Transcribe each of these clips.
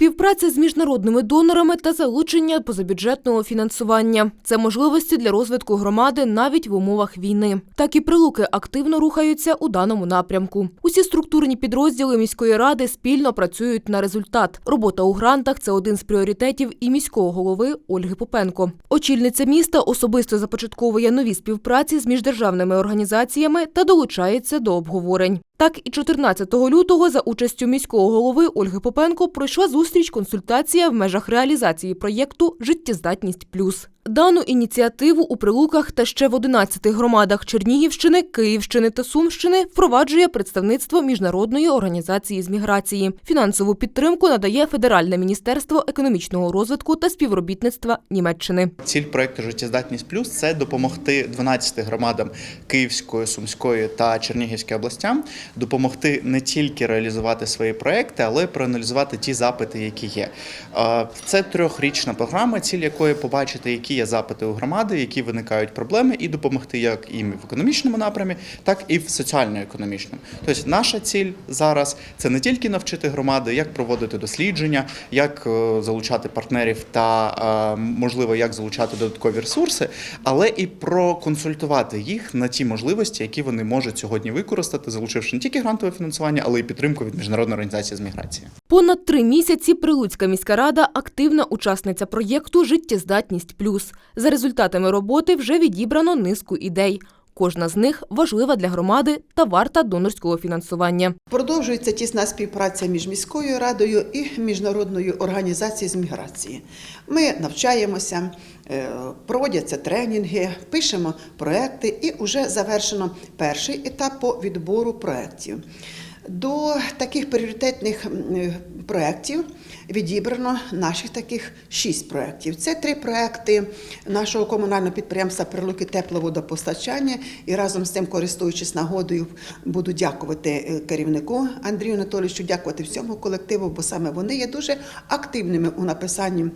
Співпраця з міжнародними донорами та залучення позабюджетного фінансування це можливості для розвитку громади навіть в умовах війни. Так і прилуки активно рухаються у даному напрямку. Усі структурні підрозділи міської ради спільно працюють на результат. Робота у грантах це один з пріоритетів і міського голови Ольги Попенко. Очільниця міста особисто започатковує нові співпраці з міждержавними організаціями та долучається до обговорень. Так і 14 лютого за участю міського голови Ольги Попенко пройшла зустріч консультація в межах реалізації проєкту Життєздатність плюс. Дану ініціативу у Прилуках та ще в 11 громадах Чернігівщини, Київщини та Сумщини впроваджує представництво міжнародної організації з міграції. Фінансову підтримку надає Федеральне міністерство економічного розвитку та співробітництва Німеччини. Ціль проекту Життєздатність плюс це допомогти 12 громадам Київської, Сумської та Чернігівської областям допомогти не тільки реалізувати свої проекти, але й проаналізувати ті запити, які є. Е, Це трьохрічна програма, ціль якої побачити, які є запити у громади, які виникають проблеми, і допомогти як їм в економічному напрямі, так і в соціально-економічному. Тобто, наша ціль зараз це не тільки навчити громади, як проводити дослідження, як е, залучати партнерів та е, можливо як залучати додаткові ресурси, але і проконсультувати їх на ті можливості, які вони можуть сьогодні використати, залучивши не тільки грантове фінансування, але й підтримку від міжнародної організації з міграції. Понад три місяці Прилуцька міська рада активна учасниця проєкту Життєздатність плюс. За результатами роботи вже відібрано низку ідей. Кожна з них важлива для громади та варта донорського фінансування. Продовжується тісна співпраця між міською радою і міжнародною організацією з міграції. Ми навчаємося, е, проводяться тренінги, пишемо проекти і вже завершено перший етап по відбору проєктів. До таких пріоритетних е, проєктів відібрано наших таких шість проєктів. Це три проєкти нашого комунального підприємства Прилуки тепловодопостачання. І разом з цим, користуючись нагодою, буду дякувати е, керівнику Андрію Анатолійовичу, дякувати всьому колективу, бо саме вони є дуже активними у написанні.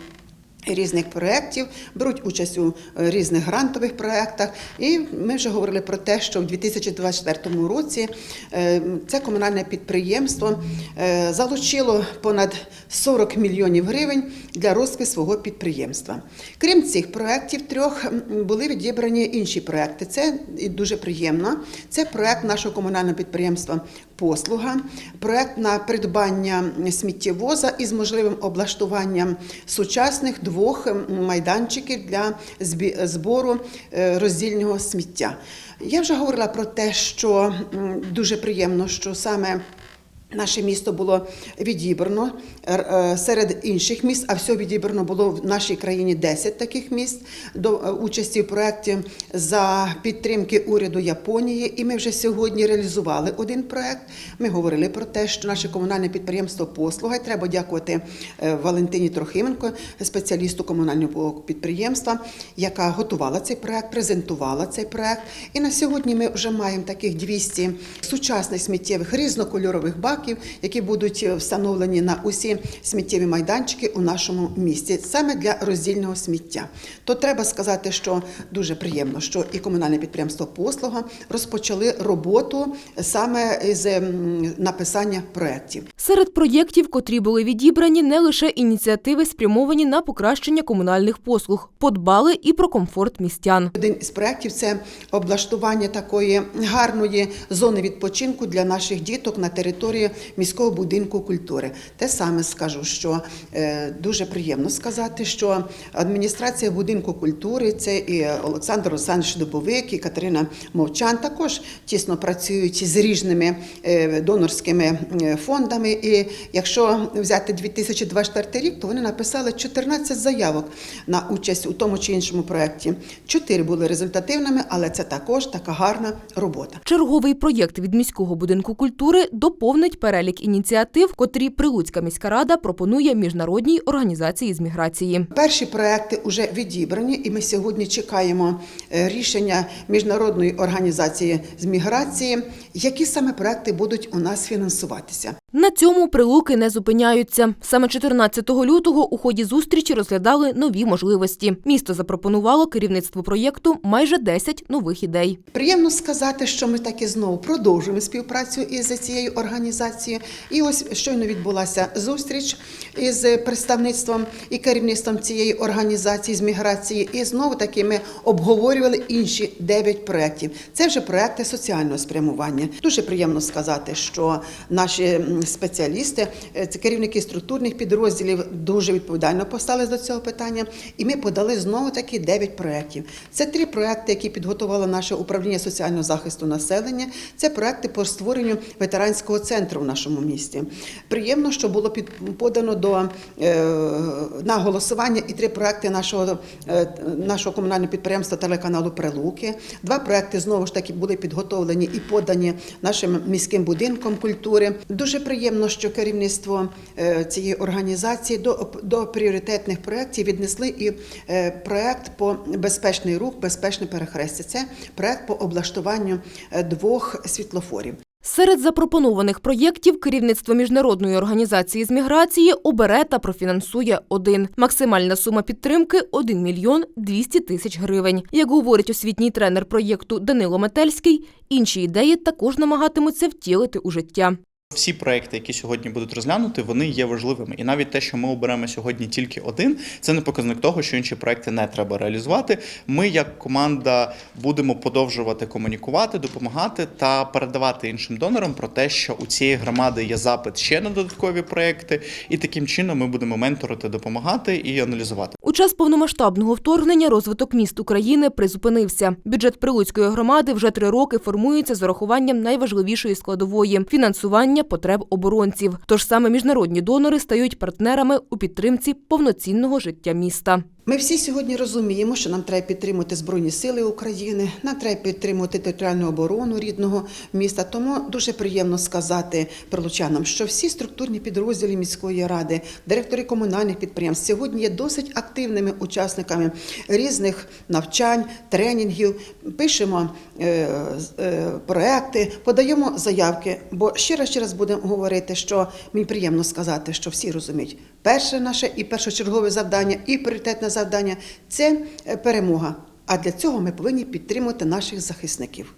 Різних проєктів беруть участь у е, різних грантових проєктах. І ми вже говорили про те, що в 2024 році е, це комунальне підприємство е, залучило понад 40 мільйонів гривень для розвитку свого підприємства. Крім цих проєктів, трьох були відібрані інші проєкти. Це дуже приємно. Це проєкт нашого комунального підприємства Послуга, проєкт на придбання сміттєвоза із можливим облаштуванням сучасних двох майданчиків для збору е, роздільного сміття. Я вже говорила про те, що дуже приємно, що саме Наше місто було відібрано е, е, серед інших міст, а всього відібрано було в нашій країні 10 таких міст до е, участі в проєкті за підтримки уряду Японії. І ми вже сьогодні реалізували один проєкт. Ми говорили про те, що наше комунальне підприємство послуга. і Треба дякувати Валентині Трохименко, спеціалісту комунального підприємства, яка готувала цей проєкт, презентувала цей проєкт. І на сьогодні ми вже маємо таких 200 сучасних сміттєвих різнокольорових баків, які будуть е, встановлені на усі сміттєві майданчики у нашому місті, саме для роздільного сміття. То треба сказати, що дуже приємно, що і комунальне підприємство Послуга розпочали роботу саме з написання проєктів. Серед проєктів, котрі були відібрані, не лише ініціативи спрямовані на покращення комунальних послуг, подбали і про комфорт містян. Один із проєктів це облаштування такої гарної зони відпочинку для наших діток на території міського будинку культури. Те саме скажу, що е, дуже приємно сказати, що адміністрація будинку культури це і Олександр Олександрович Дубовик, і Катерина Мовчан також тісно працюють з різними е, донорськими е, фондами. І якщо взяти 2024 рік, то вони написали 14 заявок на участь у тому чи іншому проєкті. Чотири були результативними, але це також така гарна робота. Черговий проєкт від міського будинку культури доповнить перелік ініціатив, котрі Прилуцька міська рада пропонує міжнародній організації з міграції. Перші проекти вже відібрані, і ми сьогодні чекаємо е, рішення міжнародної організації з міграції, які саме проекти будуть у нас фінансуватися. На цьому прилуки не зупиняються. Саме 14 лютого у ході зустрічі розглядали нові можливості. Місто запропонувало керівництву проєкту майже 10 нових ідей. Приємно сказати, що ми так і знову продовжуємо співпрацю із цією організацією. І ось щойно відбулася зустріч із представництвом і керівництвом цієї організації з міграції. І знову таки ми обговорювали інші 9 проєктів. Це вже проекти соціального спрямування. Дуже приємно сказати, що наші спеціалісти, е, це керівники структурних підрозділів, дуже відповідально поставились до цього питання. І ми подали знову таки 9 проєктів. Це три проекти, які підготувало наше управління соціального захисту населення. Це проекти по створенню ветеранського центру в нашому місті. Приємно, що було подано до е, на голосування і три проекти нашого, е, нашого комунального підприємства телеканалу Прилуки. Два проекти знову ж таки були підготовлені і подані нашим міським будинком культури. Дуже приємно, що керівництво е, цієї організації до, до пріоритетних проєктів віднесли і е, проект по безпечний рух, безпечне перехрестя. Це проект по облаштуванню е, двох світлофорів. Серед запропонованих проєктів керівництво міжнародної організації з міграції обере та профінансує один. Максимальна сума підтримки – 1 мільйон 200 тисяч гривень. Як говорить освітній тренер проєкту Данило Метельський, інші ідеї також намагатимуться втілити у життя. Всі проекти, які сьогодні будуть розглянути, вони є важливими. І навіть те, що ми оберемо сьогодні тільки один, це не показник того, що інші проекти не треба реалізувати. Ми, як команда, будемо подовжувати комунікувати, допомагати та передавати іншим донорам про те, що у цієї громади є запит ще на додаткові проекти, і таким чином ми будемо менторити, допомагати і аналізувати. Час повномасштабного вторгнення розвиток міст України призупинився. Бюджет Прилуцької громади вже три роки формується з урахуванням найважливішої складової – фінансування потреб оборонців. Тож саме міжнародні донори стають партнерами у підтримці повноцінного життя міста. Ми всі сьогодні розуміємо, що нам треба підтримувати Збройні Сили України, нам треба підтримувати територіальну оборону рідного міста. Тому дуже приємно сказати прилучанам, що всі структурні підрозділи міської ради, директори комунальних підприємств сьогодні є досить активними учасниками різних навчань, тренінгів. Пишемо е, е, проекти, подаємо заявки. Бо ще раз ще раз будемо говорити, що мені приємно сказати, що всі розуміють, перше наше і першочергове завдання, і пріоритетне завдання це е, перемога. А для цього ми повинні підтримувати наших захисників.